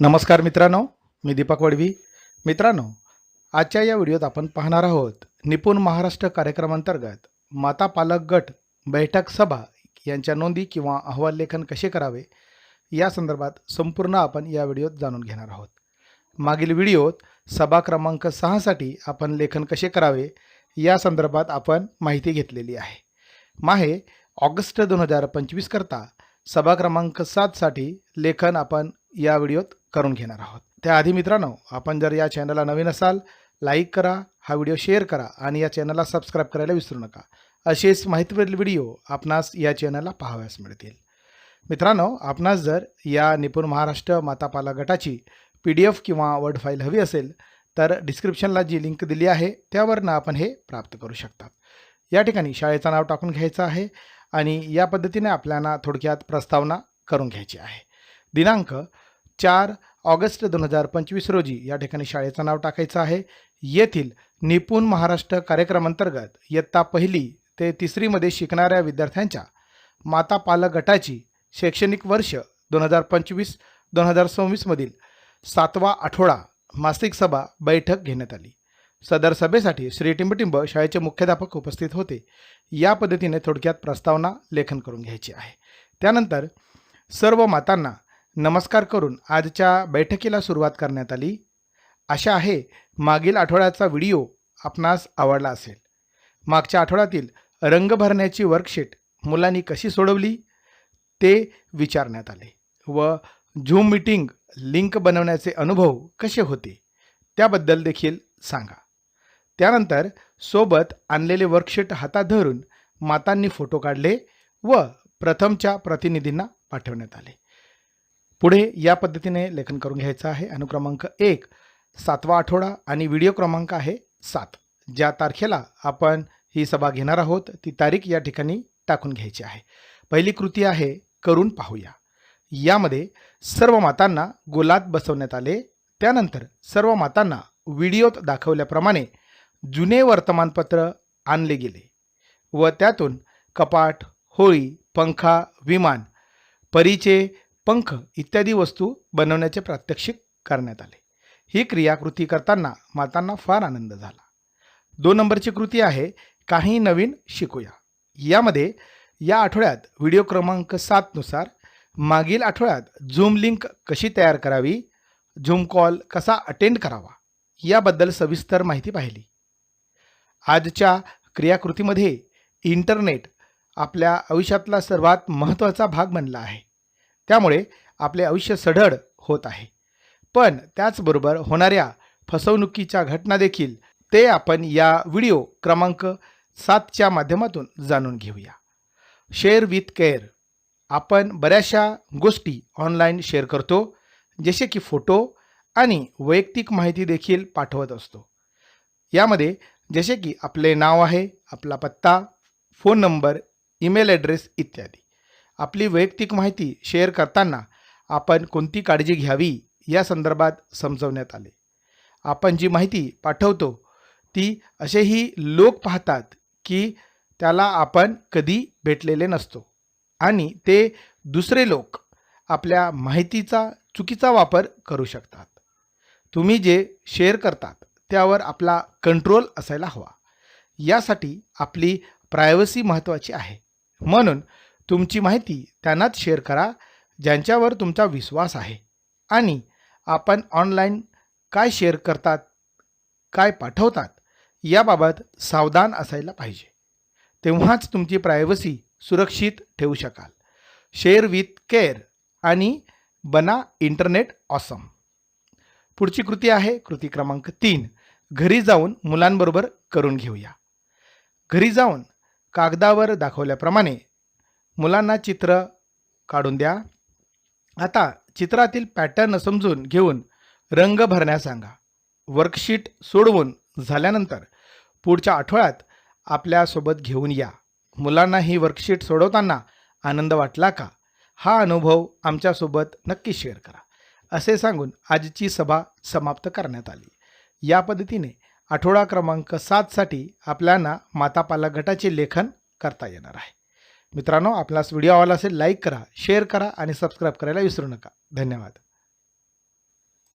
नमस्कार मित्रांनो मी दीपक वडवी. मित्रांनो आजच्या या व्हिडिओत आपण पाहणार आहोत निपुण महाराष्ट्र कार्यक्रमांतर्गत माता पालक गट बैठक सभा यांच्या नोंदी किंवा अहवाल लेखन कसे करावे या संदर्भात संपूर्ण आपण या व्हिडिओत जाणून घेणार आहोत. मागील व्हिडिओत सभा क्रमांक सहासाठी आपण लेखन कसे करावे या संदर्भात आपण माहिती घेतलेली आहे. माहे ऑगस्ट दोन हजार पंचवीसकरता सभा क्रमांक सातसाठी लेखन आपण या व्हिडिओत करून घेणार आहोत. त्याआधी मित्रांनो आपण जर या चॅनलला नवीन असाल लाईक करा हा व्हिडिओ शेअर करा आणि या चॅनलला सबस्क्राईब करायला विसरू नका. असेच माहितीवरील व्हिडिओ आपणास या चॅनलला पाहाव्यास मिळतील. मित्रांनो आपणास जर या निपुण महाराष्ट्र मातापाला गटाची पी डी एफ किंवा वर्ड फाईल हवी असेल तर डिस्क्रिप्शनला जी लिंक दिली आहे त्यावरनं आपण हे प्राप्त करू शकतात. या ठिकाणी शाळेचं नाव टाकून घ्यायचं आहे आणि या पद्धतीने आपल्याला थोडक्यात प्रस्तावना करून घ्यायची आहे. दिनांक चार ऑगस्ट दोन हजार पंचवीस रोजी या ठिकाणी शाळेचं नाव टाकायचं आहे. येथील निपुण महाराष्ट्र कार्यक्रमांतर्गत इयत्ता पहिली ते तिसरीमध्ये शिकणाऱ्या विद्यार्थ्यांच्या माता पालक गटाची शैक्षणिक वर्ष दोन हजार पंचवीस दोन हजार सव्वीसमधील सातवा आठवडा मासिक सभा बैठक घेण्यात आली. सदर सभेसाठी श्री टिंबटिंब शाळेचे मुख्याध्यापक उपस्थित होते. या पद्धतीने थोडक्यात प्रस्तावना लेखन करून घ्यायची आहे. त्यानंतर सर्व मातांना नमस्कार करून आजच्या बैठकीला सुरुवात करण्यात आली. आशा आहे मागील आठवड्याचा व्हिडिओ आपणास आवडला असेल. मागच्या आठवड्यातील रंग भरण्याची वर्कशीट मुलांनी कशी सोडवली ते विचारण्यात आले व झूम मीटिंग लिंक बनवण्याचे अनुभव कसे होते त्याबद्दल देखील सांगा. त्यानंतर सोबत आणलेले वर्कशीट हातात धरून मातांनी फोटो काढले व प्रथमच्या प्रतिनिधींना पाठवण्यात आले. पुढे या पद्धतीने लेखन करून घ्यायचं आहे. अनुक्रमांक एक सातवा आठवडा आणि व्हिडिओ क्रमांक आहे सात. ज्या तारखेला आपण ही सभा घेणार आहोत ती तारीख या ठिकाणी टाकून घ्यायची आहे. पहिली कृती आहे करून पाहूया. यामध्ये सर्व मातांना गोलात बसवण्यात आले. त्यानंतर सर्व मातांना व्हिडिओत दाखवल्याप्रमाणे जुने वर्तमानपत्र आणले गेले व त्यातून कपाट होळी पंखा विमान परीचे पंख इत्यादी वस्तू बनवण्याचे प्रात्यक्षिक करण्यात आले. ही क्रियाकृती करताना मातांना फार आनंद झाला. दोन नंबरची कृती आहे काही नवीन शिकूया. यामध्ये या आठवड्यात व्हिडिओ क्रमांक सातनुसार मागील आठवड्यात झूम लिंक कशी तयार करावी झूम कॉल कसा अटेंड करावा याबद्दल सविस्तर माहिती पाहिली. आजच्या क्रियाकृतीमध्ये इंटरनेट आपल्या आयुष्यातला सर्वात महत्त्वाचा भाग बनला आहे. त्यामुळे आपले आयुष्य सढळ होत आहे. पण त्याचबरोबर होणाऱ्या फसवणुकीच्या घटना देखील ते आपण या व्हिडिओ क्रमांक सातच्या माध्यमातून जाणून घेऊया. Share with care. आपण बऱ्याचशा गोष्टी ऑनलाईन शेअर करतो जसे की फोटो आणि वैयक्तिक माहिती देखील पाठवत असतो. यामध्ये जसे की आपले नाव आहे आपला पत्ता फोन नंबर ईमेल ॲड्रेस इत्यादी. आपली वैयक्तिक माहिती शेअर करताना आपण कोणती काळजी घ्यावी या संदर्भात समजवण्यात आले. आपण जी माहिती पाठवतो ती असेही लोक पाहतात की त्याला आपण कधी भेटलेले नसतो आणि ते दुसरे लोक आपल्या माहितीचा चुकीचा वापर करू शकतात. तुम्ही जे शेअर करतात त्यावर आपला कंट्रोल असायला हवा. यासाठी आपली प्रायव्हसी महत्त्वाची आहे. म्हणून तुमची माहिती त्यांनाच शेअर करा ज्यांच्यावर तुमचा विश्वास आहे. आणि आपण ऑनलाईन काय शेअर करतात काय पाठवतात याबाबत सावधान असायला पाहिजे. तेव्हाच तुमची प्रायव्हसी सुरक्षित ठेवू शकाल. शेअर विथ केअर आणि बना इंटरनेट ऑसम पुढची कृती आहे कृती क्रमांक तीन. घरी जाऊन मुलांबरोबर करून घेऊया. घरी जाऊन कागदावर दाखवल्याप्रमाणे मुलांना चित्र काढून द्या. आता चित्रातील पॅटर्न समजून घेऊन रंग भरण्यास सांगा. वर्कशीट सोडवून झाल्यानंतर पुढच्या आठवड्यात आपल्यासोबत घेऊन या. मुलांना ही वर्कशीट सोडवताना आनंद वाटला का? हा अनुभव आमच्यासोबत नक्की शेअर करा. असे सांगून आजची सभा समाप्त करण्यात आली. या पद्धतीने आठवडा क्रमांक सातसाठी आपल्याला मातापाला गटाचे लेखन करता येणार आहे. मित्रांनो आपल्यास व्हिडिओ आवडला असेल लाईक करा शेअर करा आणि सबस्क्राईब करायला विसरू नका. धन्यवाद.